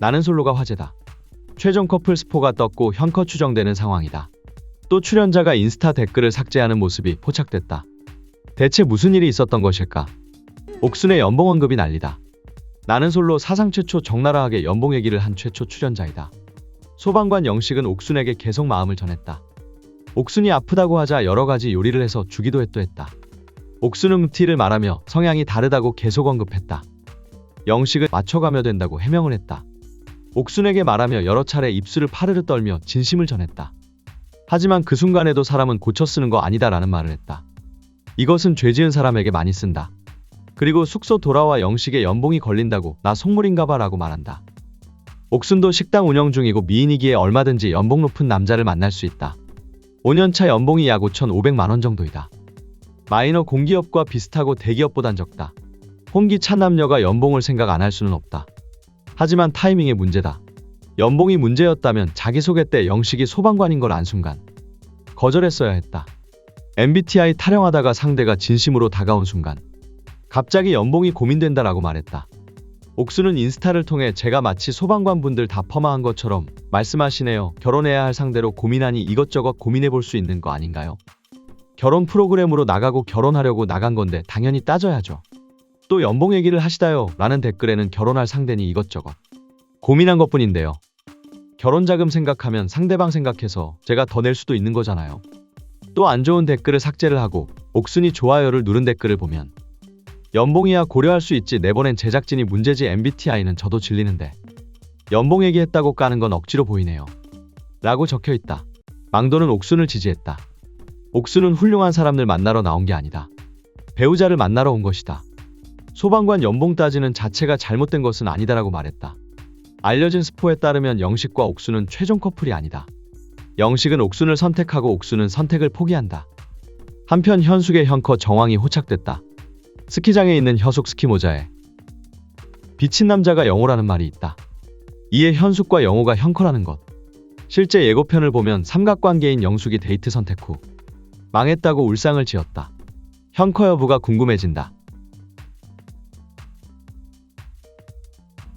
나는 솔로가 화제다. 최종 커플 스포가 떴고 현커 추정되는 상황이다. 또 출연자가 인스타 댓글을 삭제하는 모습이 포착됐다. 대체 무슨 일이 있었던 것일까? 옥순의 연봉 언급이 난리다. 나는 솔로 사상 최초 적나라하게 연봉 얘기를 한 최초 출연자이다. 소방관 영식은 옥순에게 계속 마음을 전했다. 옥순이 아프다고 하자 여러 가지 요리를 해서 주기도 했도 했다. 옥순은 티를 말하며 성향이 다르다고 계속 언급했다. 영식은 맞춰가며 된다고 해명을 했다. 옥순에게 말하며 여러 차례 입술을 파르르 떨며 진심을 전했다. 하지만 그 순간에도 사람은 고쳐 쓰는 거 아니다라는 말을 했다. 이것은 죄 지은 사람에게 많이 쓴다. 그리고 숙소 돌아와 영식의 연봉이 걸린다고 나 속물인가봐 라고 말한다. 옥순도 식당 운영 중이고 미인이기에 얼마든지 연봉 높은 남자를 만날 수 있다. 5년차 연봉이 약 5,500만원 정도이다. 마이너 공기업과 비슷하고 대기업보단 적다. 홍기 차 남녀가 연봉을 생각 안 할 수는 없다. 하지만 타이밍의 문제다. 연봉이 문제였다면 자기소개 때 영식이 소방관인 걸 안 순간 거절했어야 했다. MBTI 타령하다가 상대가 진심으로 다가온 순간 갑자기 연봉이 고민된다라고 말했다. 옥수는 인스타를 통해 제가 마치 소방관 분들 다 퍼마한 것처럼 말씀하시네요. 결혼해야 할 상대로 고민하니 이것저것 고민해 볼 수 있는 거 아닌가요? 결혼 프로그램으로 나가고 결혼하려고 나간 건데 당연히 따져야죠. 또 연봉 얘기를 하시다요. 라는 댓글에는 결혼할 상대니 이것저것 고민한 것 뿐인데요. 결혼 자금 생각하면 상대방 생각해서 제가 더 낼 수도 있는 거잖아요. 또 안 좋은 댓글을 삭제를 하고 옥순이 좋아요를 누른 댓글을 보면 연봉이야 고려할 수 있지 내보낸 제작진이 문제지 MBTI는 저도 질리는데 연봉 얘기했다고 까는 건 억지로 보이네요. 라고 적혀 있다. 망도는 옥순을 지지했다. 옥순은 훌륭한 사람들 만나러 나온 게 아니다. 배우자를 만나러 온 것이다. 소방관 연봉 따지는 자체가 잘못된 것은 아니다라고 말했다. 알려진 스포에 따르면 영식과 옥순은 최종 커플이 아니다. 영식은 옥순을 선택하고 옥순은 선택을 포기한다. 한편 현숙의 현커 정황이 호착됐다. 스키장에 있는 혀숙 스키 모자에 비친 남자가 영호라는 말이 있다. 이에 현숙과 영호가 현커라는 것. 실제 예고편을 보면 삼각관계인 영숙이 데이트 선택 후 망했다고 울상을 지었다. 현커 여부가 궁금해진다.